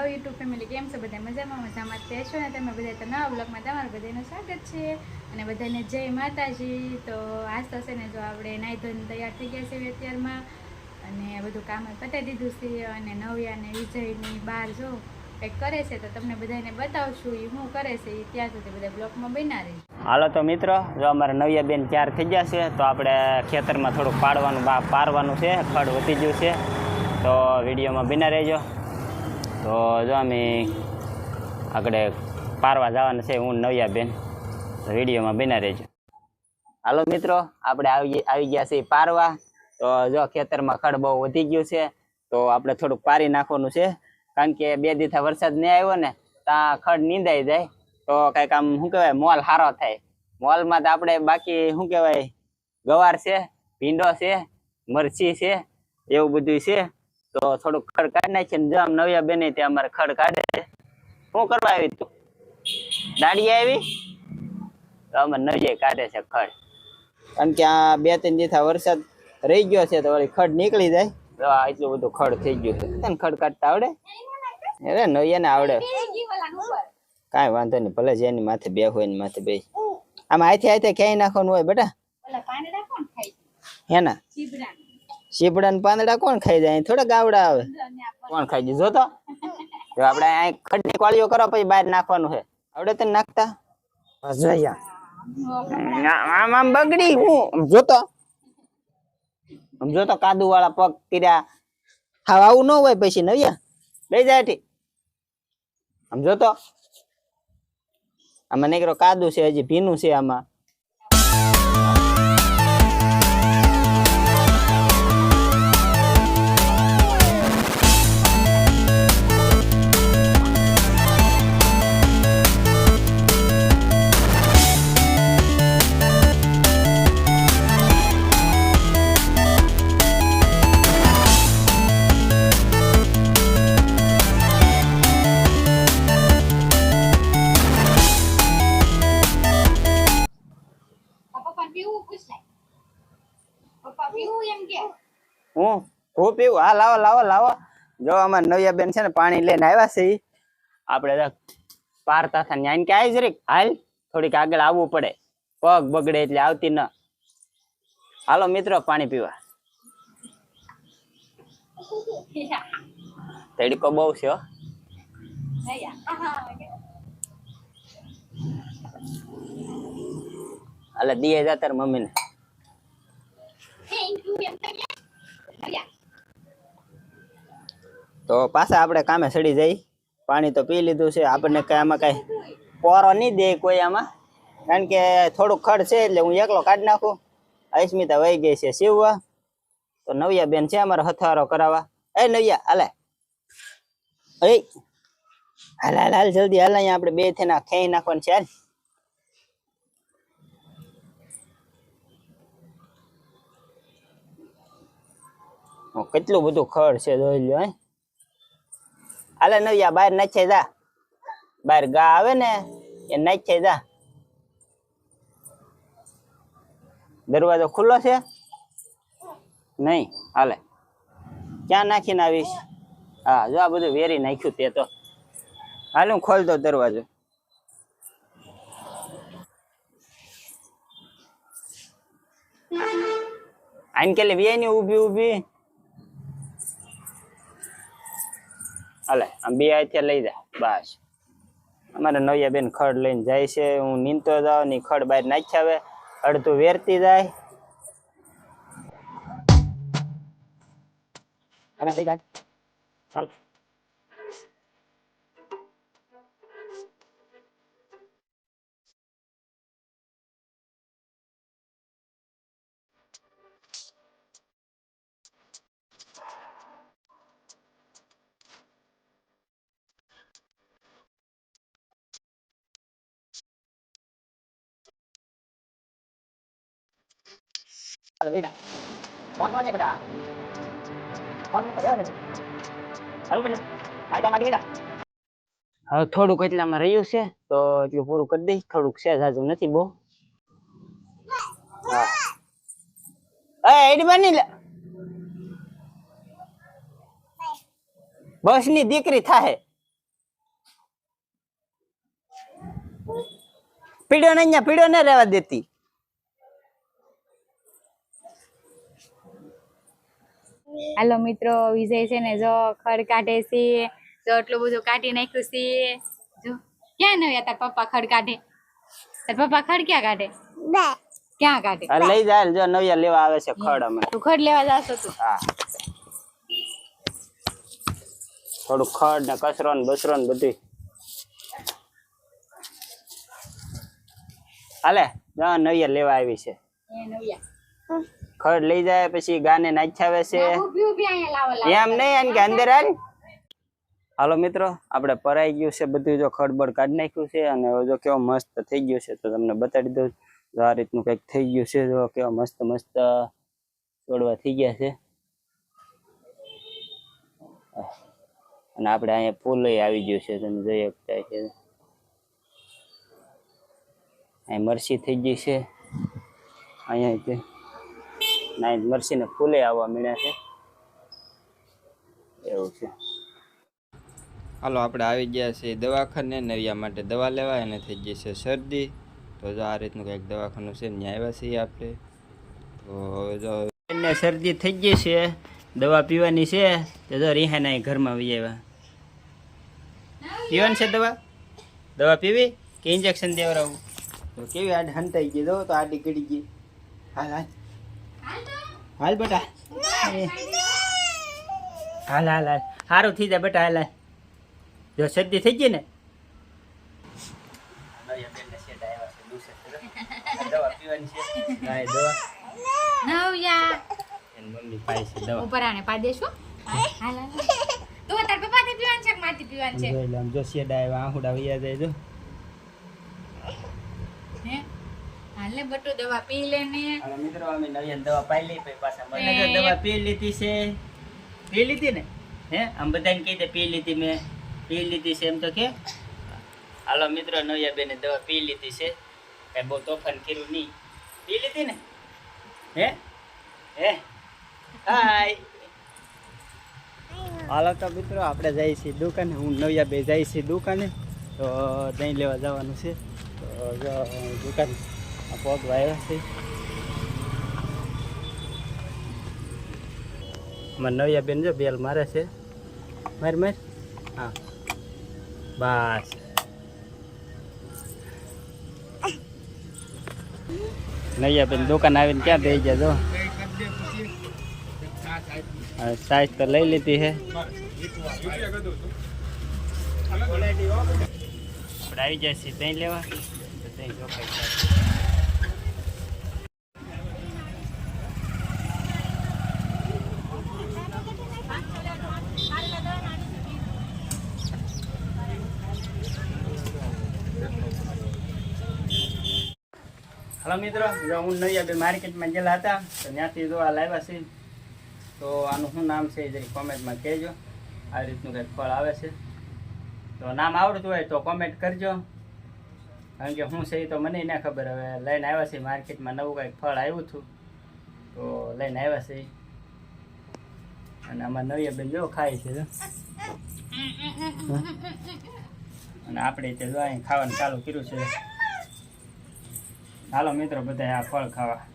Hello YouTube family કેમ છો? બધા મજામાં? મજામાં તે છો ને? તમે બધા તો નવા બ્લોગમાં તમારું બધાનું સ્વાગત છે. અને બધાને જય માતાજી. તો આજ તો ને, જો આપણે નાહી ધોઈને તૈયાર થઈ ગયા છે અત્યારમાં. અને બધું કામ પતાવી દીધું છે. અને નવ્યા અને વિજયની બહાર જો કંઈક કરે છે, તો તમને બધાને બતાવશું એ શું કરે છે. એ ત્યાં સુધી બધા બ્લોકમાં બના રહી હાલો તો મિત્રો, જો અમારે નવ્યા બેન તૈયાર થઈ ગયા છે, તો આપણે ખેતરમાં થોડુંક પાડવાનું પારવાનું છે. ખડ વધી ગયું છે. તો વિડીયોમાં બિના રહેજો. તો જો અમે આગળ પારવા જવાના છે, હું નવિયા બેન તો વિડીયોમાં બિના રહેજો. હાલો મિત્રો, આપણે આવી આવી ગયા છીએ પારવા. તો જો ખેતરમાં ખડ બહુ વધી ગયું છે, તો આપણે થોડુંક પારી નાખવાનું છે. કારણ કે બે દીથા વરસાદ નહીં આવ્યો ને ત્યાં ખડ નીંદાઈ જાય. તો કંઈક આમ શું કહેવાય, મોલ સારો થાય. મોલમાં તો આપણે બાકી શું કહેવાય, ગવાર છે, ભીંડો છે, મરચી છે, એવું બધું છે. તો થોડુંક ખડ કાઢી નાખીએ ને જો આમ નવ્યા બેને ત્યાં અમારે ખડ કાઢે શું કરવા આવી તું? દાડી આવી? તો અમારે નવ્યા કાઢે છે ખડ. કારણ કે આ બે ત્રણ દિવસ વરસાદ રહી ગયો છે તો વળી ખડ નીકળી જાય. તો આ એટલું બધું ખડ થઈ ગયું છે. તને ખડ કાઢતા આવડે? અરે નૈયાને આવડે. કાંઈ વાંધો નહીં ભલે જેની માથે બે હોય એની માથે બે. આમ આથી આથી ક્યાંય નાખવાનું હોય બેટા? હેના શીપડા ને પાંદડા કોણ ખાઈ જાય? થોડા ગાવડા આવે. કોણ ખાઈ જાય? જો તો આપણે અહીં ખડની કોળીઓ કરો પછી બહાર નાખવાનું છે. આવડે તને નાખતા. આમ આમ બગડી હું. જોતો. જોતો કાદુ વાળા પગ કર્યા. હા આવું ન હોય પછી નવ્યા લઈ જાય ઠીક આમ જોતો. આમાં નીકળો કાદુ છે હજી ભીનું છે આમાં. હું લાવો લાવો લાવો. જો અમાર નવિયા બેન છે ને પાણી લઈને આવ્યા છે. આપણે પારતા હતા ન્યાન કે આવી જરીક હાલ, થોડીક આગળ આવવું પડે. પગ બગડે એટલે આવતી ન. હાલો મિત્રો, પાણી પીવા. તડકો બહુ છે હાલે, દીએ જા તાર મમ્મીને થેન્ક યુ એમ કે તો પાછા આપણે કામે સડી જઈ. પાણી તો પી લીધું છે. આપણને કઈ આમાં કઈ પોરો નહીં દે કોઈ આમાં. કારણ કે થોડુંક ખડ છે એટલે હું એકલો કાઢી નાખું. અસ્મિતા વહી ગઈ છે સીવવા. તો નવિયા બેન છે અમારે હથવારો કરાવવા. એ નવિયા, હાલે. એ. હાલ હાલ હાલ, જલ્દી હાલ, અહીંયા આપણે બે થઈને ખેઈ નાખવાનું છે, હાલ. કેટલું બધું ખડ છે, જોઈ લો હે. હાલે નવ્યા બહાર નાખે જા. બહાર ગા આવે ને એ નાખે જા. દરવાજો ખુલ્લો છે? નહીં, હાલે. ક્યાં નાખીને આવીશ? હા, જો આ બધું વેરી નાખ્યું તે તો. હાલ, હું ખોલ દઉં દરવાજો. આઈને કે વે ની ઊભી ઊભી? હાલે, આમ બે હાથે લઈ જા, બસ. અમારે નવિયા બેન ખડ લઈને જાય છે, હું નીંદતો જાઉં ની ખડ બહાર નાખી આવે અડધું વેરતી જાય. અને લઈ જાય થોડુંક એટલામાં રહ્યું છે તો એટલું પૂરું કરી દઈશ થોડુંક છે જાજુ નથી બહુ બસની દીકરી થાય પીડો ને અહીંયા પીડો ને રહેવા દેતી હાલો મિત્રો વિજય છે ને જો ખડ કાઢે છે જો એટલું બધું કાઢી નાખ્યું છે. જો ક્યાં નવ્યા તાર પપ્પા ખડ કાઢે? તાર પપ્પા ખડ ક્યાં કાઢે? ક્યાં કાઢે? લઈ જાય જો નવ્યા લેવા આવે છે ખડ અમે. તું ખડ લેવા જાશો તું. હા. થોડું ખડ ને કચરો ને બસરો ને બધું હાલે જો નવિયા લેવા આવી છે. એ નવ્યા. ખડ લઈ જાય પછી ગાને નાચાવે છે. એમ નહીં એમ કે અંદર હાલ. હાલો મિત્રો આપણે પરાઈ ગયું છે બધું જો ખડબડ કાઢી નાખ્યું છે અને જો કેવો મસ્ત થઈ ગયું છે તો તમને બતાડી દઉં. જો આ રીતનું કંઈક થઈ ગયું છે જો કેવા મસ્ત મસ્ત તોડવા થઈ ગયા છે. અને આપણે અહીંયા ફૂલ આવી ગયું છે તમે જોઈ શકતા છે અહીં મરસી થઈ ગઈ છે. અહીંયા તે મરસીને ફૂલે આવવા મળ્યા છે. એવું છે. હાલો, આપણે આવી ગયા છીએ દવાખાને. નવિયા માટે દવા લેવા અને થઈ ગઈ છે શરદી. તો જો આ રીતનું કંઈક દવાખાનું છે, ત્યાં આવ્યા છીએ આપણે. તો જો એને શરદી થઈ ગઈ છે, દવા પીવાની છે, તો જો રિહાના ઘરમાં આવી આવ્યા. પીવાની છે દવા? દવા પીવી? કે ઇન્જેક્શન દેવડાવું તો કેવી આડ હંતાઈ ગઈ દો તો આડી ગળી ગઈ. હાલ હાલ. હાલ બેટા. હાલ હાલ હાલ. સારું થઈ જાય બેટા હાલ હાલ. જો શરદી થઈ ગઈ ને? પીવાની છે હાલ બટુ દવા પી લે ને. અને મિત્રો અમે નવી દવા પાઈ લઈ પછી પાછા મને દવા પી લીધી છે. પી લીધી ને? હે આમ બધાને કહી દે પી લીધી મેં. પી લીધી છે એમ તો કે. હાલો મિત્રો નવિયા બેને દવા પી લીધી છે. કઈ બહુ તોફાન કર્યું નહીં. પી લીધી ને? હે? હે? હાય. હાલો તો મિત્રો આપણે જઈએ છીએ દુકાને. હું નવિયા બે જઈએ છીએ દુકાને. તો દહીં લેવા જવાનું છે. તો દુકાન આ પગવા આવ્યા છે મારે નવિયા બેન જો બેલ મારે છે માર માર હા બસ નૈયા બેન દુકાન આવીને ક્યાં દઈ ગયા જો સાઈઝ તો લઈ લીધી છે આપણે આવી જાય છે ત્યાં લેવા તો ત્યાં જો કંઈક હલો મિત્રો, જો હું નૈયા બે માર્કેટમાં ગયેલા હતા, તો ત્યાંથી જો લાવ્યા છે તો આનું શું નામ છે એ જરી કોમેન્ટમાં કહેજો. આ રીતનું કંઈક ફળ આવે છે. તો નામ આવડતું હોય તો કોમેન્ટ કરજો. કારણ કે શું છે એ તો મને ના ખબર, હવે લઈને આવ્યા છે માર્કેટમાં નવું કંઈક ફળ આવ્યું હતું. તો લઈને આવ્યા છે અને આમાં નવી બેન જો ખાય છે. અને આપણે તે જો અહીં ખાવાનું ચાલુ કર્યું છે. હાલો મિત્રો બધા આ ફળ ખાવા.